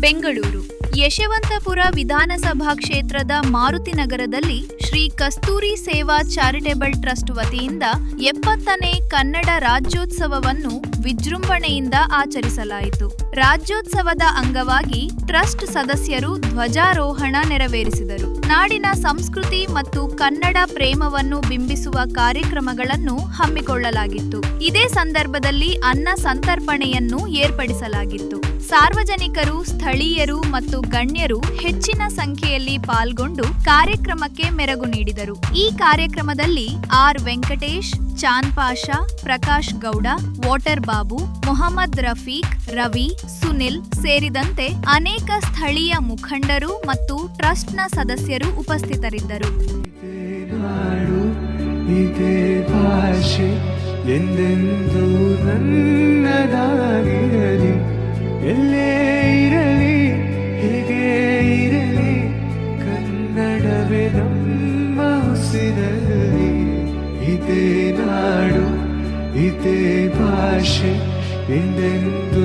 ಬೆಂಗಳೂರು ಯಶವಂತಪುರ ವಿಧಾನಸಭಾ ಕ್ಷೇತ್ರದ ಮಾರುತಿನಗರದಲ್ಲಿ ಶ್ರೀ ಕಸ್ತೂರಿ ಸೇವಾ ಚಾರಿಟೇಬಲ್ ಟ್ರಸ್ಟ್ ವತಿಯಿಂದ ಎಪ್ಪತ್ತನೇ ಕನ್ನಡ ರಾಜ್ಯೋತ್ಸವವನ್ನು ವಿಜೃಂಭಣೆಯಿಂದ ಆಚರಿಸಲಾಯಿತು. ರಾಜ್ಯೋತ್ಸವದ ಅಂಗವಾಗಿ ಟ್ರಸ್ಟ್ ಸದಸ್ಯರು ಧ್ವಜಾರೋಹಣ ನೆರವೇರಿಸಿದರು. ನಾಡಿನ ಸಂಸ್ಕೃತಿ ಮತ್ತು ಕನ್ನಡ ಪ್ರೇಮವನ್ನು ಬಿಂಬಿಸುವ ಕಾರ್ಯಕ್ರಮಗಳನ್ನು ಹಮ್ಮಿಕೊಳ್ಳಲಾಗಿತ್ತು. ಇದೇ ಸಂದರ್ಭದಲ್ಲಿ ಅನ್ನ ಸಂತರ್ಪಣೆಯನ್ನು ಏರ್ಪಡಿಸಲಾಗಿತ್ತು. ಸಾರ್ವಜನಿಕರು, ಸ್ಥಳೀಯರು ಮತ್ತು ಗಣ್ಯರು ಹೆಚ್ಚಿನ ಸಂಖ್ಯೆಯಲ್ಲಿ ಪಾಲ್ಗೊಂಡು ಕಾರ್ಯಕ್ರಮಕ್ಕೆ ಮೆರಗು ನೀಡಿದರು. ಈ ಕಾರ್ಯಕ್ರಮದಲ್ಲಿ ಆರ್. ವೆಂಕಟೇಶ್ ಚಾಂದ್ ಪಾಷಾ, ಪ್ರಕಾಶ್ ಗೌಡ, ವಾಟರ್ ಬಾಬು, ಮೊಹಮ್ಮದ್ ರಫೀಕ್, ರವಿ, ಸುನಿಲ್ ಸೇರಿದಂತೆ ಅನೇಕ ಸ್ಥಳೀಯ ಮುಖಂಡರು ಮತ್ತು ಟ್ರಸ್ಟ್ನ ಸದಸ್ಯರು ಉಪಸ್ಥಿತರಿದ್ದರು. ಎಲ್ಲೇ ಉಸಿರಲಿ ಇದೇ ನಾಡು ಇದೇ ಭಾಷೆ ಎಂದೆಂದು